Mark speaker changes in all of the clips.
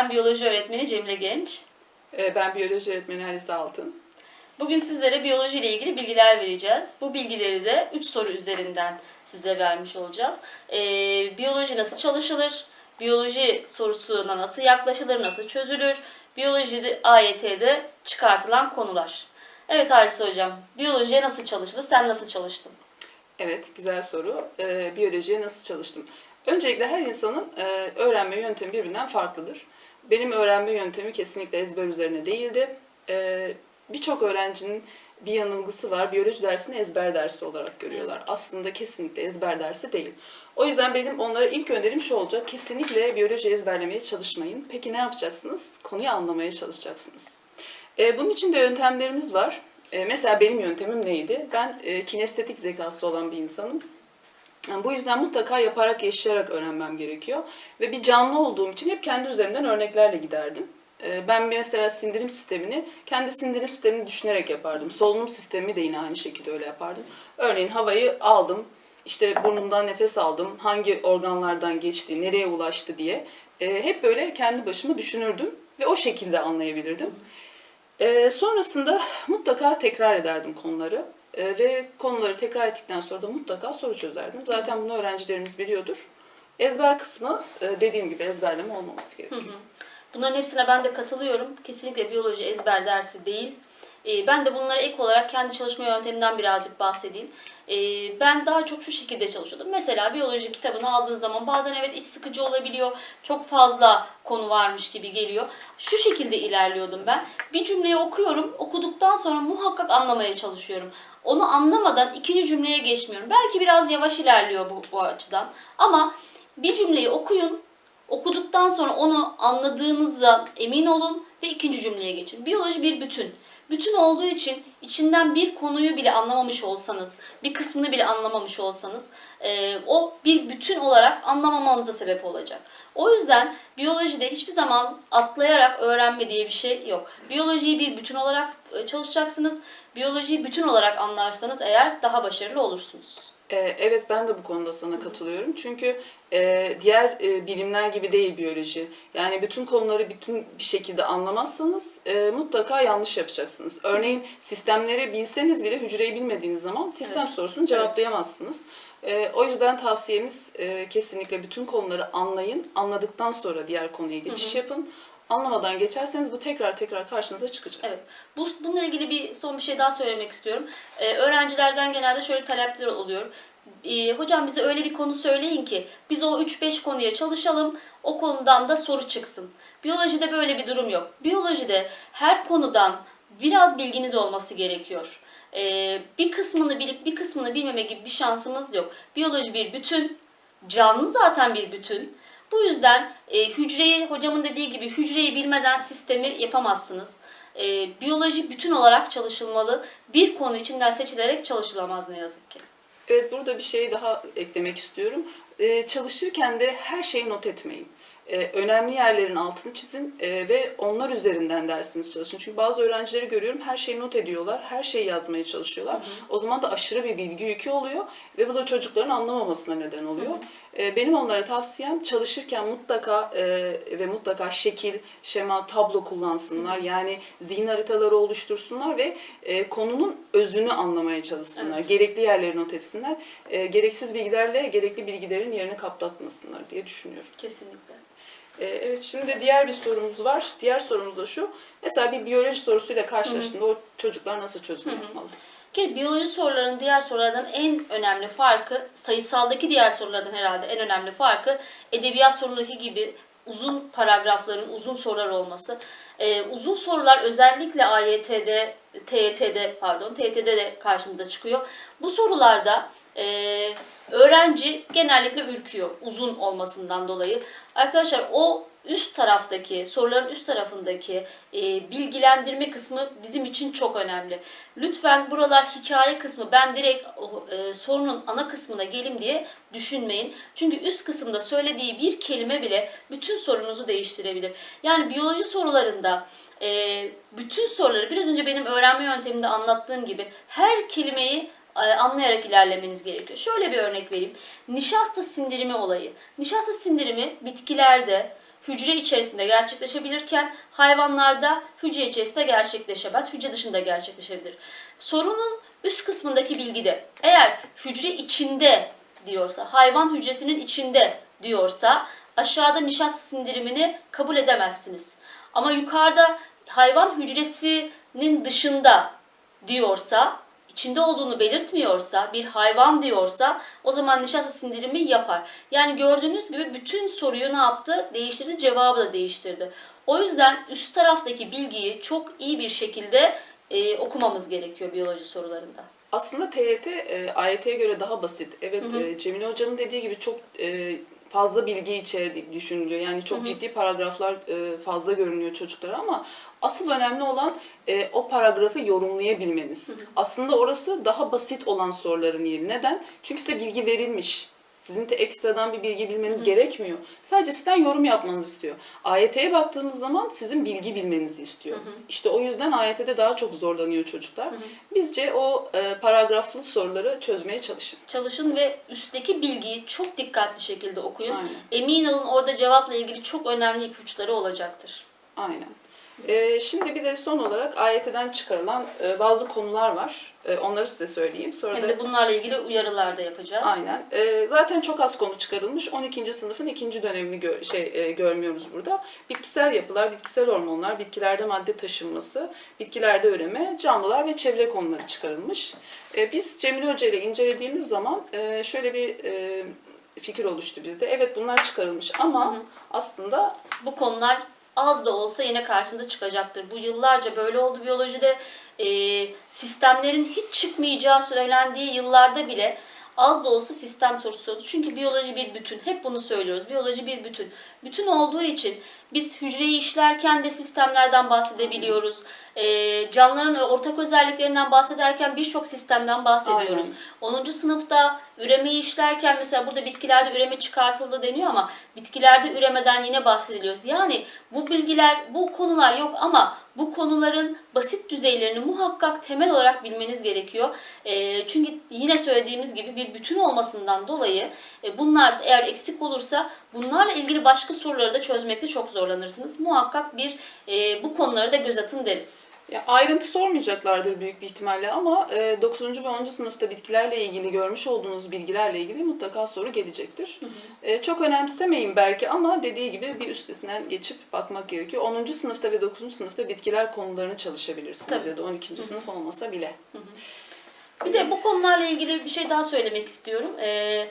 Speaker 1: Ben biyoloji öğretmeni Cemile Genç.
Speaker 2: Ee, Ben biyoloji öğretmeni Halise Altın.
Speaker 1: Bugün sizlere biyoloji ile ilgili bilgiler vereceğiz. Bu bilgileri de 3 soru üzerinden size vermiş olacağız. Ee, biyoloji nasıl çalışılır? Biyoloji sorusuna nasıl yaklaşılır, nasıl çözülür? Biyolojide AYT'de çıkartılan konular. Evet Halis Hocam, biyolojiye nasıl çalışılır? Sen nasıl çalıştın?
Speaker 2: Evet, güzel soru. Ee, biyolojiye nasıl çalıştım? Öncelikle her insanın e, öğrenme yöntemi birbirinden farklıdır. Benim öğrenme yöntemi kesinlikle ezber üzerine değildi. Ee, Birçok öğrencinin bir yanılgısı var. Biyoloji dersini ezber dersi olarak görüyorlar. Aslında kesinlikle ezber dersi değil. O yüzden benim onlara ilk önerim şu olacak. Kesinlikle biyoloji ezberlemeye çalışmayın. Peki ne yapacaksınız? Konuyu anlamaya çalışacaksınız. E, bunun için de yöntemlerimiz var. E, mesela benim yöntemim neydi? Ben e, kinestetik zekası olan bir insanım. Yani bu yüzden mutlaka yaparak, yaşayarak öğrenmem gerekiyor. Ve bir canlı olduğum için hep kendi üzerimden örneklerle giderdim. E, ben mesela sindirim sistemini, kendi sindirim sistemini düşünerek yapardım. Solunum sistemi de yine aynı şekilde öyle yapardım. Örneğin havayı aldım, işte burnumdan nefes aldım, hangi organlardan geçti, nereye ulaştı diye. E, hep böyle kendi başıma düşünürdüm ve o şekilde anlayabilirdim. Ee, sonrasında mutlaka tekrar ederdim konuları Ee, ve konuları tekrar ettikten sonra da mutlaka soru çözerdim. Zaten bunu öğrencileriniz biliyordur. Ezber kısmı e, dediğim gibi ezberleme olmaması gerekiyor.
Speaker 1: Bunların hepsine ben de katılıyorum. Kesinlikle biyoloji ezber dersi değil. Ee, Ben de bunlara ek olarak kendi çalışma yöntemimden birazcık bahsedeyim. Ee, Ben daha çok şu şekilde çalışıyordum. Mesela biyoloji kitabını aldığın zaman bazen evet iş sıkıcı olabiliyor. Çok fazla konu varmış gibi geliyor. Şu şekilde ilerliyordum ben. Bir cümleyi okuyorum. Okuduktan sonra muhakkak anlamaya çalışıyorum. Onu anlamadan ikinci cümleye geçmiyorum. Belki biraz yavaş ilerliyor bu, bu açıdan. Ama bir cümleyi okuyun. Okuduktan sonra onu anladığınızdan emin olun ve ikinci cümleye geçin. Biyoloji bir bütün. Bütün olduğu için içinden bir konuyu bile anlamamış olsanız, bir kısmını bile anlamamış olsanız e, o bir bütün olarak anlamamanıza sebep olacak. O yüzden biyolojide hiçbir zaman atlayarak öğrenme diye bir şey yok. Biyolojiyi bir bütün olarak e, çalışacaksınız. Biyolojiyi bütün olarak anlarsanız eğer daha başarılı olursunuz.
Speaker 2: Ee, evet ben de bu konuda sana katılıyorum. Çünkü e, diğer e, bilimler gibi değil biyoloji. Yani bütün konuları bütün bir şekilde anlamazsanız e, mutlaka yanlış yapacaksınız. Örneğin sistemleri bilseniz bile hücreyi bilmediğiniz zaman sistem
Speaker 1: Evet.
Speaker 2: sorusunu cevaplayamazsınız. E, o yüzden tavsiyemiz e, kesinlikle bütün konuları anlayın. Anladıktan sonra diğer konuya geçiş yapın. Anlamadan geçerseniz bu tekrar tekrar karşınıza çıkacak.
Speaker 1: Evet. Bu, bununla ilgili bir son bir şey daha söylemek istiyorum. Ee, öğrencilerden genelde şöyle talepler oluyor. Ee, hocam bize öyle bir konu söyleyin ki biz o 3-5 konuya çalışalım. O konudan da soru çıksın. Biyolojide böyle bir durum yok. Biyolojide her konudan biraz bilginiz olması gerekiyor. Ee, bir kısmını bilip bir kısmını bilmeme gibi bir şansımız yok. Biyoloji bir bütün. Canlı zaten bir bütün. Bu yüzden e, hücreyi, hocamın dediği gibi hücreyi bilmeden sistemi yapamazsınız. E, biyoloji bütün olarak çalışılmalı. Bir konu içinden seçilerek çalışılamaz ne yazık ki.
Speaker 2: Evet burada bir şey daha eklemek istiyorum. Ee, çalışırken de her şeyi not etmeyin. Ee, önemli yerlerin altını çizin e, ve onlar üzerinden dersiniz çalışın. Çünkü bazı öğrencileri görüyorum her şeyi not ediyorlar, her şeyi yazmaya çalışıyorlar. O zaman da aşırı bir bilgi yükü oluyor ve bu da çocukların anlamamasına neden oluyor. Ee, benim onlara tavsiyem çalışırken mutlaka e, ve mutlaka şekil, şema, tablo kullansınlar. Yani zihin haritaları oluştursunlar ve e, konunun özünü anlamaya çalışsınlar.
Speaker 1: Evet.
Speaker 2: Gerekli yerleri not etsinler. E, gereksiz bilgilerle gerekli bilgilerin yerini kaplatmasınlar diye düşünüyorum.
Speaker 1: Kesinlikle.
Speaker 2: E, evet şimdi diğer bir sorumuz var. Diğer sorumuz da şu. Mesela bir biyoloji sorusuyla karşılaştığında o çocuklar nasıl çözüm yapmalı?
Speaker 1: Ki biyoloji sorularının diğer sorulardan en önemli farkı, sayısaldaki diğer sorulardan herhalde en önemli farkı edebiyat sorularındaki gibi uzun paragrafların, uzun sorular olması. Ee, uzun sorular özellikle AYT'de, TYT'de pardon, TYT'de de karşımıza çıkıyor. Bu sorularda e, öğrenci genellikle ürküyor uzun olmasından dolayı. Arkadaşlar o üst taraftaki, soruların üst tarafındaki e, bilgilendirme kısmı bizim için çok önemli. Lütfen buralar hikaye kısmı, ben direkt e, sorunun ana kısmına gelim diye düşünmeyin. Çünkü üst kısımda söylediği bir kelime bile bütün sorunuzu değiştirebilir. Yani biyoloji sorularında e, bütün soruları biraz önce benim öğrenme yönteminde anlattığım gibi her kelimeyi anlayarak ilerlemeniz gerekiyor. Şöyle bir örnek vereyim. Nişasta sindirimi olayı. Nişasta sindirimi bitkilerde, hücre içerisinde gerçekleşebilirken hayvanlarda hücre içerisinde gerçekleşemez, hücre dışında gerçekleşebilir. Sorunun üst kısmındaki bilgide eğer hücre içinde diyorsa, hayvan hücresinin içinde diyorsa aşağıda nişasta sindirimini kabul edemezsiniz. Ama yukarıda hayvan hücresinin dışında diyorsa, içinde olduğunu belirtmiyorsa, bir hayvan diyorsa o zaman nişasta sindirimi yapar. Yani gördüğünüz gibi bütün soruyu ne yaptı? Değiştirdi, cevabı da değiştirdi. O yüzden üst taraftaki bilgiyi çok iyi bir şekilde e, okumamız gerekiyor biyoloji sorularında.
Speaker 2: Aslında TYT e, AYT'ye göre daha basit. Evet e, Cemile Hoca'nın dediği gibi çok e, fazla bilgi içerdiği düşünülüyor. Yani çok ciddi paragraflar e, fazla görünüyor çocuklara ama asıl önemli olan e, o paragrafı yorumlayabilmeniz. Aslında orası daha basit olan soruların yeri. Neden? Çünkü size bilgi verilmiş. Sizin de ekstradan bir bilgi bilmeniz gerekmiyor. Sadece sizden yorum yapmanızı istiyor. AYT'ye baktığımız zaman sizin bilgi bilmenizi istiyor. İşte o yüzden AYT'de daha çok zorlanıyor çocuklar. Bizce o e, paragraflı soruları çözmeye çalışın.
Speaker 1: Çalışın ve üstteki bilgiyi çok dikkatli şekilde okuyun.
Speaker 2: Aynen.
Speaker 1: Emin olun orada cevapla ilgili çok önemli ipuçları olacaktır.
Speaker 2: Aynen. Ee, şimdi bir de son olarak AYT'den çıkarılan e, bazı konular var. E, onları size söyleyeyim. Sonra
Speaker 1: Hem
Speaker 2: da
Speaker 1: de bunlarla ilgili uyarılar da yapacağız.
Speaker 2: Aynen. Ee, zaten çok az konu çıkarılmış. 12. sınıfın ikinci dönemini gö- şey e, görmüyoruz burada. Bitkisel yapılar, bitkisel hormonlar, bitkilerde madde taşınması, bitkilerde üreme, canlılar ve çevre konuları çıkarılmış. Biz Cemile Hoca ile incelediğimiz zaman e, şöyle bir e, fikir oluştu bizde. Evet bunlar çıkarılmış ama aslında
Speaker 1: Bu konular az da olsa yine karşımıza çıkacaktır. Bu yıllarca böyle oldu biyolojide. Ee, sistemlerin hiç çıkmayacağı söylendiği yıllarda bile az da olsa sistem sorusu. Çünkü biyoloji bir bütün. Hep bunu söylüyoruz. Biyoloji bir bütün. Bütün olduğu için biz hücreyi işlerken de sistemlerden bahsedebiliyoruz. Ee, canlıların ortak özelliklerinden bahsederken birçok sistemden bahsediyoruz.
Speaker 2: Aynen.
Speaker 1: 10. sınıfta üremeyi işlerken mesela burada bitkilerde üreme çıkartıldı deniyor ama bitkilerde üremeden yine bahsediliyor. Yani bu bilgiler, bu konular yok ama bu konuların basit düzeylerini muhakkak temel olarak bilmeniz gerekiyor. Ee, çünkü yine söylediğimiz gibi bir bütün olmasından dolayı e, bunlar eğer eksik olursa bunlarla ilgili başka soruları da çözmekte çok zorlanırsınız. Muhakkak bir e, bu konuları da göz atın deriz.
Speaker 2: Ya ayrıntı sormayacaklardır büyük bir ihtimalle ama e, 9. ve 10. sınıfta bitkilerle ilgili görmüş olduğunuz bilgilerle ilgili mutlaka soru gelecektir. E, çok önemsemeyin belki ama dediği gibi bir üstesinden geçip bakmak gerekiyor. 10. sınıfta ve 9. sınıfta bitkiler konularını çalışabilirsiniz
Speaker 1: Tabii.
Speaker 2: ya da 12. sınıf olmasa bile.
Speaker 1: Bir de bu konularla ilgili bir şey daha söylemek istiyorum. Ee,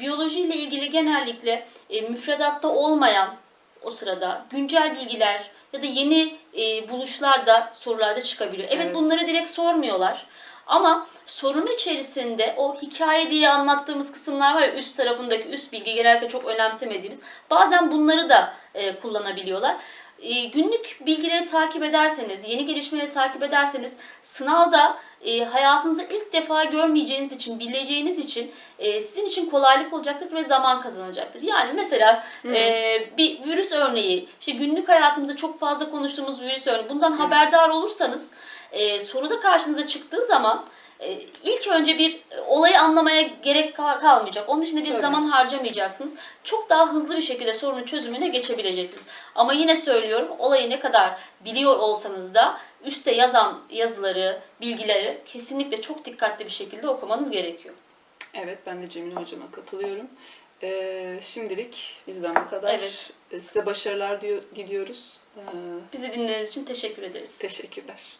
Speaker 1: biyolojiyle ilgili genellikle e, müfredatta olmayan o sırada güncel bilgiler ya da yeni e, buluşlar da sorularda çıkabiliyor. Evet,
Speaker 2: Evet.
Speaker 1: bunları direkt sormuyorlar. Ama sorun içerisinde o hikaye diye anlattığımız kısımlar var ya üst tarafındaki üst bilgi genellikle çok önemsemediğimiz. Bazen bunları da e, kullanabiliyorlar. E, günlük bilgileri takip ederseniz, yeni gelişmeleri takip ederseniz sınavda e, hayatınızda ilk defa görmeyeceğiniz için, bileceğiniz için e, sizin için kolaylık olacaktır ve zaman kazanacaktır. Yani mesela e, bir virüs örneği, işte günlük hayatımızda çok fazla konuştuğumuz virüs örneği, bundan haberdar olursanız e, soruda karşınıza çıktığı zaman ilk önce bir e, olayı anlamaya gerek kal- kalmayacak. Onun için de bir
Speaker 2: Tabii.
Speaker 1: zaman harcamayacaksınız. Çok daha hızlı bir şekilde sorunun çözümüne geçebileceksiniz. Ama yine söylüyorum olayı ne kadar biliyor olsanız da üstte yazan yazıları, bilgileri kesinlikle çok dikkatli bir şekilde okumanız gerekiyor.
Speaker 2: Evet ben de Cemile hocama katılıyorum. E, şimdilik bizden bu kadar.
Speaker 1: Evet.
Speaker 2: E, Size başarılar diyor, diliyoruz. E,
Speaker 1: Bizi dinlediğiniz için teşekkür ederiz.
Speaker 2: teşekkürler.